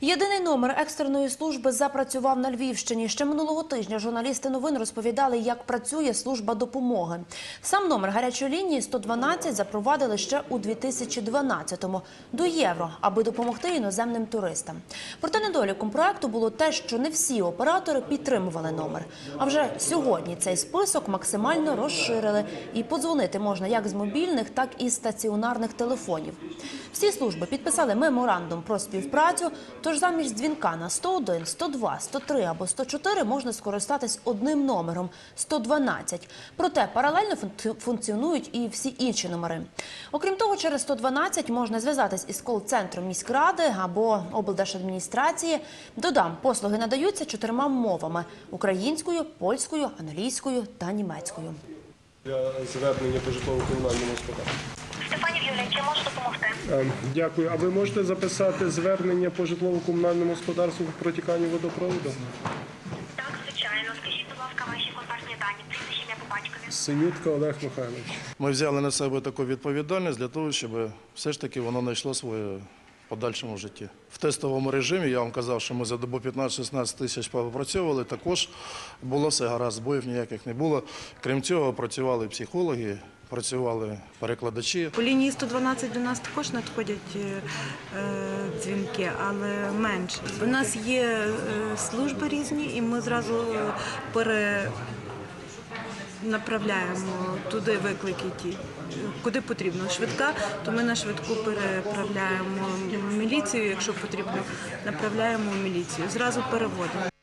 Єдиний номер екстреної служби запрацював на Львівщині. Ще минулого тижня журналісти новин розповідали, як працює служба допомоги. Сам номер гарячої лінії 112 запровадили ще у 2012-му до євро, аби допомогти іноземним туристам. Проте недоліком проекту було те, що не всі оператори підтримували номер. А вже сьогодні цей список максимально розширили, і подзвонити можна як з мобільних, так і з стаціонарних телефонів. Всі служби підписали меморандум про співпрацю. Тож замість дзвінка на 101, 102, 103 або 104 можна скористатись одним номером 112. Проте паралельно функці- функціонують і всі інші номери. Окрім того, через 112 можна зв'язатись із кол-центром міськради або облдержадміністрації. Додам, послуги надаються чотирма мовами: українською, польською, англійською та німецькою. для звернення по житлово-комунальному господарству. Стефанів Юлія, чи можу допомогти? Ем, Дякую. А ви можете записати звернення по житлово-комунальному господарству по протіканню водопроводу? Так, звичайно. Скажіть, будь ласка, ваші контактні дані, прізвище ім'я по батькові. Синютка Олег Михайлович. Ми взяли на себе таку відповідальність для того, щоб все ж таки воно знайшло своє подальшому житті. В тестовому режимі я вам казав, що ми за добу 15-16 тисяч попрацьовували. Також було все гаразд, збоїв ніяких не було. Крім цього, працювали психологи, працювали перекладачі. По лінії 112 до нас також надходять е, е, дзвінки, але менше. У нас є е, служби різні, і ми зразу пере. Направляємо туди виклики ті, куди потрібно. Швидка, то ми на швидку переправляємо в міліцію, якщо потрібно, направляємо в міліцію. Зразу переводимо.